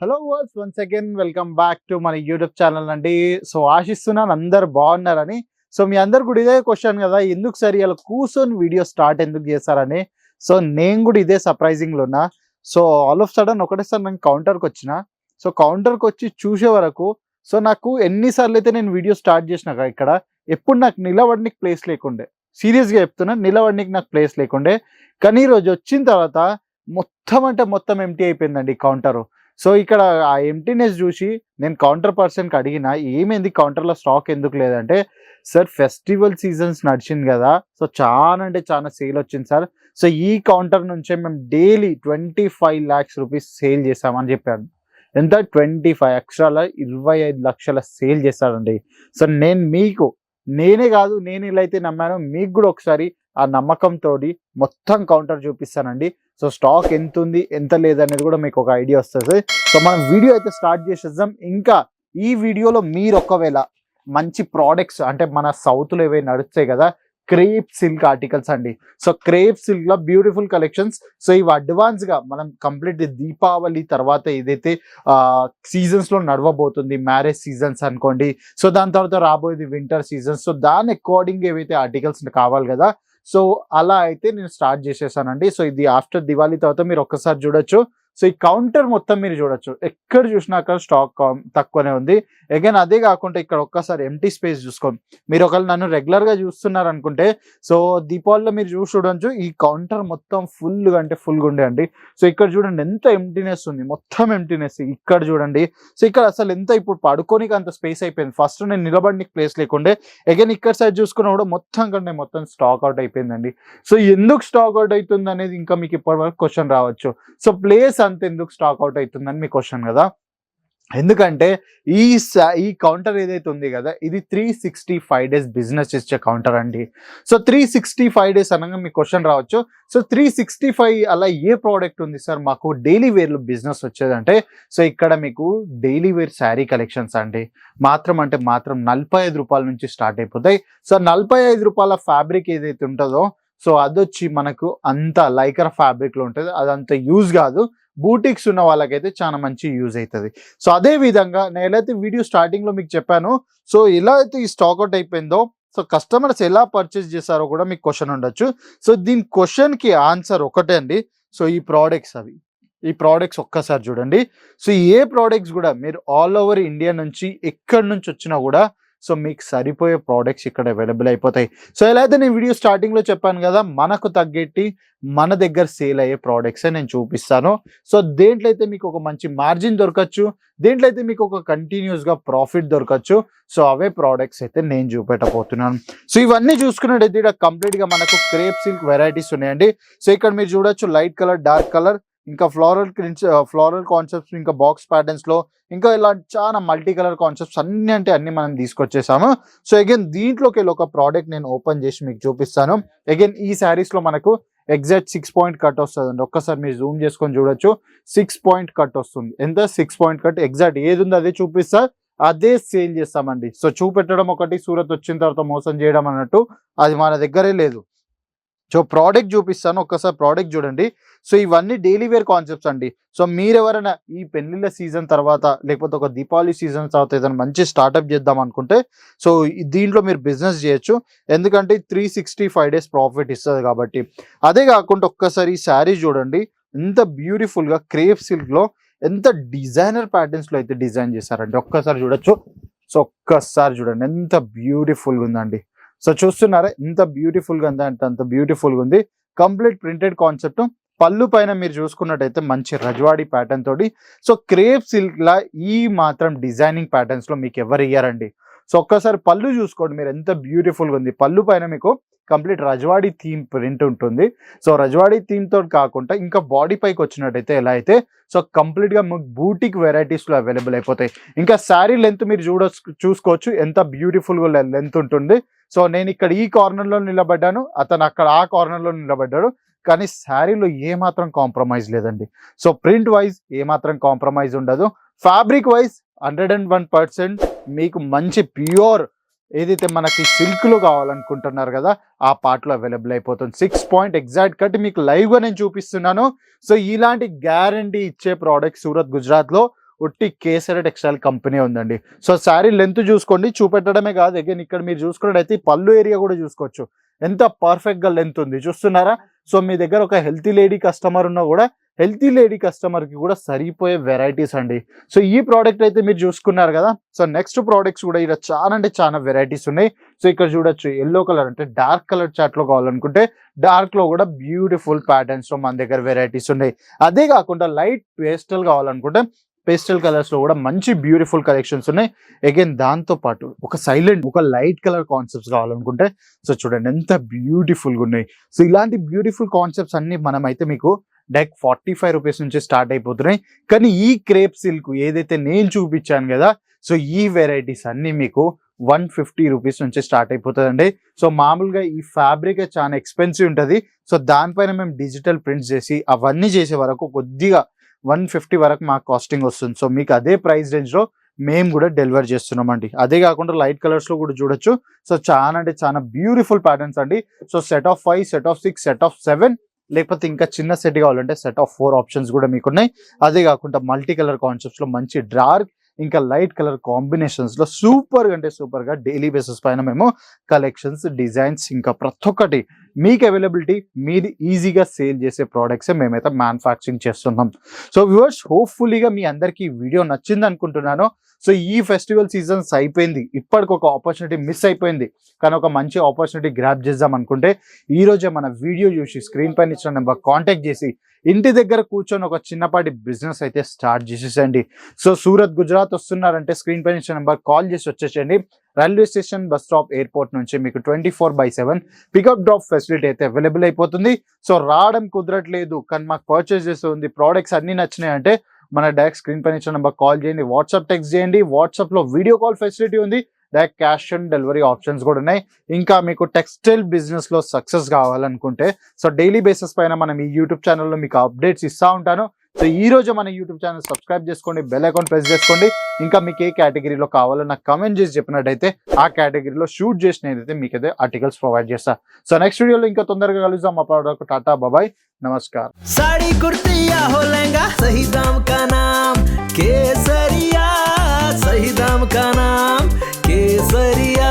Hello verse once again welcome back to మన YouTube channel అండి. So ఆశిస్తున్నాను అందరు బాగున్నారని. సో మీ అందరు కూడా ఇదే క్వశ్చన్ కదా ఎందుకు సరి ఇలా కూర్చొని వీడియో స్టార్ట్ ఎందుకు చేస్తారని సో నేను కూడా ఇదే సర్ప్రైజింగ్లో ఉన్నా సో ఆల్ ఆఫ్ సడన్ ఒకటేసారి నేను కౌంటర్కి వచ్చిన. సో కౌంటర్కి వచ్చి చూసే వరకు సో నాకు ఎన్నిసార్లు అయితే నేను వీడియో స్టార్ట్ చేసిన ఇక్కడ ఎప్పుడు నాకు నిలబడికి ప్లేస్ లేకుండే. సీరియస్గా చెప్తున్నా నిలబడికి నాకు ప్లేస్ లేకుండే. కానీ ఈ రోజు వచ్చిన తర్వాత మొత్తం అంటే మొత్తం ఎంటీ అయిపోయిందండి కౌంటర్ సో ఇక్కడ ఆ ఎంటీనెస్ చూసి నేను కౌంటర్ పర్సన్కి అడిగిన ఏమైంది? కౌంటర్లో స్టాక్ ఎందుకు లేదంటే సార్ ఫెస్టివల్ సీజన్స్ నడిచింది కదా సో చాలా అంటే చాలా సేల్ వచ్చింది సార్. సో ఈ కౌంటర్ నుంచే మేము daily twenty five lakhs rupees sale చేసామని చెప్పాను. ఎంత? ట్వంటీ ఫైవ్ ఎక్స్ట్రాల ఇరవై ఐదు లక్షల సేల్ చేస్తాడండి సో నేను మీకు నేనే కాదు నేను ఇలా అయితే నమ్మాను మీకు కూడా ఒకసారి ఆ నమ్మకంతో మొత్తం కౌంటర్ చూపిస్తానండి. సో స్టాక్ ఎంత ఉంది ఎంత లేదనేది కూడా మీకు ఒక ఐడియా వస్తుంది. సో మనం వీడియో అయితే స్టార్ట్ చేసేద్దాం. ఇంకా ఈ వీడియోలో మీరు ఒకవేళ మంచి ప్రోడక్ట్స్ అంటే మన సౌత్లో ఏవైనా నడుస్తాయి కదా క్రేప్ సిల్క్ ఆర్టికల్స్ అండి. సో క్రేప్ సిల్క్లో బ్యూటిఫుల్ కలెక్షన్స్ సో ఇవి అడ్వాన్స్గా మనం కంప్లీట్ దీపావళి తర్వాత ఏదైతే సీజన్స్లో నడవబోతుంది మ్యారేజ్ సీజన్స్ అనుకోండి. సో దాని తర్వాత రాబోయేది వింటర్ సీజన్స్ సో దాని అకార్డింగ్ ఏవైతే ఆర్టికల్స్ కావాలి కదా సో అలా అయితే నేను స్టార్ట్ చేసేసానండి. సో ఇది ఆఫ్టర్ దివాళీ తర్వాత మీరు ఒక్కసారి చూడొచ్చు. సో ఈ కౌంటర్ మొత్తం మీరు చూడొచ్చు. ఎక్కడ చూసినా అక్కడ స్టాక్ తక్కువనే ఉంది. అగైన్ అదే కాకుండా ఇక్కడ ఒక్కసారి ఎంటీ స్పేస్ చూసుకోండి. మీరు ఒకవేళ నన్ను రెగ్యులర్గా చూస్తున్నారు అనుకుంటే సో దీపావళిలో మీరు చూసి చూడొచ్చు. ఈ కౌంటర్ మొత్తం ఫుల్గా అంటే ఫుల్ ఉండే అండి. సో ఇక్కడ చూడండి ఎంత ఎంటీనెస్ ఉంది. మొత్తం ఎంటీనెస్ ఇక్కడ చూడండి. సో ఇక్కడ అసలు ఎంత ఇప్పుడు పడుకోనికి అంత స్పేస్ అయిపోయింది. ఫస్ట్ నేను నిలబడికి ప్లేస్ లేకుండే. అగైన్ ఇక్కడ సైడ్ చూసుకున్నా కూడా మొత్తం కంటే మొత్తం స్టాక్ అవుట్ అయిపోయిందండి. సో ఎందుకు స్టాక్ అవుట్ అవుతుంది అనేది ఇంకా మీకు ఇప్పటి వరకు క్వశ్చన్ రావచ్చు. సో ప్లేస్ అంత ఎందుకు స్టాక్ అవుట్ అవుతుందని మీ క్వశ్చన్ కదా. ఎందుకంటే ఈ ఈ కౌంటర్ ఏదైతే ఉంది కదా ఇది three sixty five days business ఇచ్చే కౌంటర్ అండి. So three sixty five days అనగా మీ క్వశ్చన్ రావచ్చు. సో త్రీ సిక్స్టీ ఫైవ్ అలా ఏ ప్రోడక్ట్ ఉంది సార్? మాకు డైలీ వేర్లో బిజినెస్ వచ్చేదంటే సో ఇక్కడ మీకు డైలీ వేర్ శారీ కలెక్షన్స్ అండి. మాత్రం అంటే మాత్రం నలభై ఐదు రూపాయల నుంచి స్టార్ట్ అయిపోతాయి. సో నలభై ఐదు రూపాయల ఫ్యాబ్రిక్ ఏదైతే ఉంటుందో సో అదొచ్చి మనకు అంత లైకర్ ఫ్యాబ్రిక్లో ఉంటుంది. అదంత యూజ్ కాదు. బూటిక్స్ ఉన్న వాళ్ళకైతే చాలా మంచి యూజ్ అవుతుంది సో అదే విధంగా నేను ఎలా అయితే వీడియో స్టార్టింగ్లో మీకు చెప్పాను. సో ఎలా అయితే ఈ స్టాక్ అవుట్ అయిపోయిందో సో కస్టమర్స్ ఎలా పర్చేస్ చేస్తారో కూడా మీకు క్వశ్చన్ ఉండొచ్చు. సో దీని క్వశ్చన్కి ఆన్సర్ ఒకటే అండి. సో ఈ ప్రోడక్ట్స్ అవి. ఈ ప్రోడక్ట్స్ ఒక్కసారి చూడండి. సో ఏ ప్రోడక్ట్స్ కూడా మీరు ఆల్ ఓవర్ ఇండియా నుంచి ఎక్కడి నుంచి వచ్చినా కూడా సో మీకు సరిపోయే ప్రోడక్ట్స్ ఇక్కడ అవైలబుల్ అయిపోతాయి. సో ఎలా అయితే నేను వీడియో స్టార్టింగ్లో చెప్పాను కదా మనకు తగ్గట్టి మన దగ్గర సేల్ అయ్యే ప్రోడక్ట్సే నేను చూపిస్తాను. సో దేంట్లో అయితే మీకు ఒక మంచి మార్జిన్ దొరకచ్చు దేంట్లో అయితే మీకు ఒక కంటిన్యూస్గా ప్రాఫిట్ దొరకచ్చు సో అవే ప్రోడక్ట్స్ అయితే నేను చూపెట్టబోతున్నాను. సో ఇవన్నీ చూసుకున్నట్టయితే ఇక్కడ కంప్లీట్గా మనకు క్రేప్ సిల్క్ వెరైటీస్ ఉన్నాయండి. సో ఇక్కడ మీరు చూడొచ్చు లైట్ కలర్ డార్క్ కలర్ ఇంకా ఫ్లోరల్ ఫ్లోరల్ కాన్సెప్ట్స్ ఇంకా బాక్స్ ప్యాటర్న్స్లో ఇంకా ఇలా చాలా మల్టీ కలర్ కాన్సెప్ట్స్ అన్ని అంటే అన్ని మనం తీసుకొచ్చేసాము. సో అగైన్ దీంట్లోకి వెళ్ళి ఒక ప్రోడక్ట్ నేను ఓపెన్ చేసి మీకు చూపిస్తాను. అగైన్ ఈ శారీస్లో మనకు ఎగ్జాక్ట్ సిక్స్ పాయింట్ కట్ వస్తుంది అండి ఒక్కసారి మీరు జూమ్ చేసుకొని చూడొచ్చు. సిక్స్ పాయింట్ కట్ వస్తుంది. ఎంత? సిక్స్ పాయింట్ కట్ ఎగ్జాక్ట్ ఏది ఉందో అదే చూపిస్తా. అదే సేల్ చేస్తామండి. సో చూపెట్టడం ఒకటి సూరత్ వచ్చిన తర్వాత మోసం చేయడం అన్నట్టు అది మన దగ్గరే లేదు. సో ప్రోడక్ట్ చూపిస్తాను ఒక్కసారి ప్రోడక్ట్ చూడండి. సో ఇవన్నీ డైలీ వేర్ కాన్సెప్ట్స్ అండి. సో మీరు ఎవరైనా ఈ పెళ్ళిళ్ళ సీజన్ తర్వాత లేకపోతే ఒక దీపావళి సీజన్ తర్వాత ఏదైనా మంచి స్టార్ట్అప్ చేద్దాం అనుకుంటే సో దీంట్లో మీరు బిజినెస్ చేయొచ్చు. ఎందుకంటే three sixty five days profit ఇస్తుంది కాబట్టి. అదే కాకుండా ఒక్కసారి ఈ శారీ చూడండి. ఎంత బ్యూటిఫుల్గా క్రేప్ సిల్క్లో ఎంత డిజైనర్ ప్యాటర్న్స్లో అయితే డిజైన్ చేశారండి ఒక్కసారి చూడొచ్చు. సో ఒక్కసారి చూడండి. ఎంత బ్యూటిఫుల్గా ఉందండి. సో చూస్తున్నారా ఎంత బ్యూటిఫుల్గా అంటే అంత బ్యూటిఫుల్గా ఉంది. కంప్లీట్ ప్రింటెడ్ కాన్సెప్ట్ పళ్ళు పైన మీరు చూసుకున్నట్టయితే మంచి రజవాడి ప్యాటర్న్ తోటి. సో క్రేప్ సిల్క్ లా ఈ మాత్రం డిజైనింగ్ ప్యాటర్న్స్లో మీకు ఎవరు ఇయ్యారండి? సో ఒక్కసారి పళ్ళు చూసుకోండి మీరు ఎంత బ్యూటిఫుల్గా ఉంది. పళ్ళు పైన మీకు కంప్లీట్ రజవాడి థీమ్ ప్రింట్ ఉంటుంది. సో రజవాడి థీమ్తో కాకుండా ఇంకా బాడీ పైకి వచ్చినట్టయితే ఎలా అయితే సో కంప్లీట్గా మీకు బూటిక్ వెరైటీస్లో అవైలబుల్ అయిపోతాయి. ఇంకా శారీ లెంత్ మీరు చూడ చూసుకోవచ్చు ఎంత బ్యూటిఫుల్గా లెంత్ ఉంటుంది. సో నేను ఇక్కడ ఈ కార్నర్లో నిలబడ్డాను అతను అక్కడ ఆ కార్నర్లో నిలబడ్డాడు కానీ శారీలో ఏ మాత్రం కాంప్రమైజ్ లేదండి. సో ప్రింట్ వైజ్ ఏ మాత్రం కాంప్రమైజ్ ఉండదు. Fabric wise hundred and one percent మీకు మంచి ప్యూర్ ఏదైతే మనకి సిల్క్లో కావాలనుకుంటున్నారు కదా ఆ పార్ట్లో అవైలబుల్ అయిపోతుంది. సిక్స్ పాయింట్ ఎగ్జాక్ట్ కట్ మీకు లైవ్గా నేను చూపిస్తున్నాను. సో ఇలాంటి గ్యారంటీ ఇచ్చే ప్రోడక్ట్ సూరత్ గుజరాత్లో ఒట్టి కేసరి టెక్స్టైల్ కంపెనీ ఉందండి. సో శారీ లెంత్ చూసుకోండి. చూపెట్టడమే కాదు అగైన్ ఇక్కడ మీరు చూసుకున్నట్టయితే పళ్ళు ఏరియా కూడా చూసుకోవచ్చు. ఎంత పర్ఫెక్ట్గా లెంత్ ఉంది. చూస్తున్నారా? సో మీ దగ్గర ఒక హెల్తీ లేడీ కస్టమర్ ఉన్నా కూడా హెల్తీ లేడీ కస్టమర్కి కూడా సరిపోయే వెరైటీస్ అండి. సో ఈ ప్రోడక్ట్ అయితే మీరు చూసుకున్నారు కదా సో నెక్స్ట్ ప్రోడక్ట్స్ కూడా ఇక్కడ చాలా అంటే చాలా వెరైటీస్ ఉన్నాయి. సో ఇక్కడ చూడొచ్చు ఎల్లో కలర్ అంటే డార్క్ కలర్ చాట్లో కావాలనుకుంటే డార్క్లో కూడా బ్యూటిఫుల్ ప్యాటర్న్స్లో మన దగ్గర వెరైటీస్ ఉన్నాయి. అదే కాకుండా లైట్ పేస్టల్ కావాలనుకుంటే పేస్టల్ కలర్స్లో కూడా మంచి బ్యూటిఫుల్ కలెక్షన్స్ ఉన్నాయి. అగైన్ దాంతో పాటు ఒక సైలెంట్ ఒక లైట్ కలర్ కాన్సెప్ట్స్ కావాలనుకుంటే సో చూడండి ఎంత బ్యూటిఫుల్గా ఉన్నాయి. సో ఇలాంటి బ్యూటిఫుల్ కాన్సెప్ట్స్ అన్ని మనం అయితే మీకు డైరెక్ట్ ఫార్టీ ఫైవ్ రూపీస్ నుంచి స్టార్ట్ అయిపోతున్నాయి. కానీ ఈ క్రేప్ సిల్క్ ఏదైతే నేను చూపించాను కదా సో ఈ వెరైటీస్ అన్ని మీకు వన్ ఫిఫ్టీ రూపీస్ నుంచి స్టార్ట్ అయిపోతుందండి. సో మామూలుగా ఈ ఫ్యాబ్రిక్ చాలా ఎక్స్పెన్సివ్ ఉంటుంది. సో దానిపైన మేము డిజిటల్ ప్రింట్స్ చేసి అవన్నీ చేసే వరకు కొద్దిగా వన్ ఫిఫ్టీ వరకు మాకు కాస్టింగ్ వస్తుంది. సో మీకు అదే ప్రైస్ రేంజ్లో మేము కూడా డెలివర్ చేస్తున్నామండి అదే కాకుండా లైట్ కలర్స్లో కూడా చూడొచ్చు. సో చాలా అంటే చాలా బ్యూటిఫుల్ ప్యాటర్న్స్ అండి. So set of five set of six set of seven లేకపోతే ఇంకా చిన్న సెట్ కావాలంటే సెట్ ఆఫ్ ఫోర్ ఆప్షన్స్ కూడా మీకు ఉన్నాయి అదే కాకుండా మల్టీ కలర్ కాన్సెప్ట్స్లో మంచి డార్క్ ఇంకా లైట్ కలర్ కాంబినేషన్స్లో సూపర్ అంటే సూపర్గా డైలీ బేసిస్ పైన మేము కలెక్షన్స్ డిజైన్స్ ఇంకా ప్రతి ఒక్కటి మీకు అవైలబిలిటీ మీది ఈజీగా సేల్ చేసే ప్రోడక్ట్స్ మేమైతే మ్యానుఫ్యాక్చరింగ్ చేస్తున్నాం. సో వ్యూవర్స్ హోప్ఫుల్లీగా మీ అందరికీ వీడియో నచ్చింది అనుకుంటున్నాను. సో ఈ ఫెస్టివల్ సీజన్స్ అయిపోయింది. ఇప్పటికి ఒక ఆపర్చునిటీ మిస్ అయిపోయింది. కానీ ఒక మంచి ఆపర్చునిటీ గ్రాప్ చేద్దాం అనుకుంటే ఈరోజే మన వీడియో చూసి స్క్రీన్ పైన ఇచ్చిన నెంబర్ కాంటాక్ట్ చేసి ఇంటి దగ్గర కూర్చొని ఒక చిన్నపాటి బిజినెస్ అయితే స్టార్ట్ చేసేసండి సో సూరత్ గుజరాత్ వస్తున్నారంటే స్క్రీన్ పైన ఇచ్చిన నెంబర్ కాల్ చేసి వచ్చేసండి railway station bus stop airport నుంచి మీకు twenty four by seven pickup drop facility అయితే అవైలబుల్ అయిపోతుంది. సో రావడం కుదరట్లేదు కానీ మాకు పర్చేస్ చేస్తుంది ప్రోడక్ట్స్ అన్ని నచ్చినాయి అంటే మన డైరెక్ట్ స్క్రీన్ పైన ఇచ్చిన నెంబర్ కాల్ చేయండి వాట్సాప్ టెక్స్ట్ చేయండి. వాట్సాప్లో వీడియో కాల్ ఫెసిలిటీ ఉంది direct cash on delivery options కూడా ఉన్నాయి. ఇంకా మీకు టెక్స్టైల్ బిజినెస్లో సక్సెస్ కావాలనుకుంటే సో డైలీ బేసిస్ పైన మనం ఈ యూట్యూబ్ ఛానల్లో మీకు అప్డేట్స్ ఇస్తా ఉంటాను. సో ఈ రోజు మన యూట్యూబ్ ఛానల్ సబ్స్క్రైబ్ చేసుకోండి బెల్ అకౌంట్ ప్రెస్ చేసుకోండి. ఇంకా మీకు ఏ కేటగిరీలో కావాలో నాకు కమెంట్ చేసి చెప్పినట్టయితే ఆ కేటగిరీలో షూట్ చేసిన ఏదైతే అయితే ఆర్టికల్స్ ప్రొవైడ్ చేస్తా. సో నెక్స్ట్ వీడియోలో ఇంకా తొందరగా కలుద్దాం. మా ప్రోడక్ట్ టాటా బాబాయ్ నమస్కార్. కేసరియా కేసరియా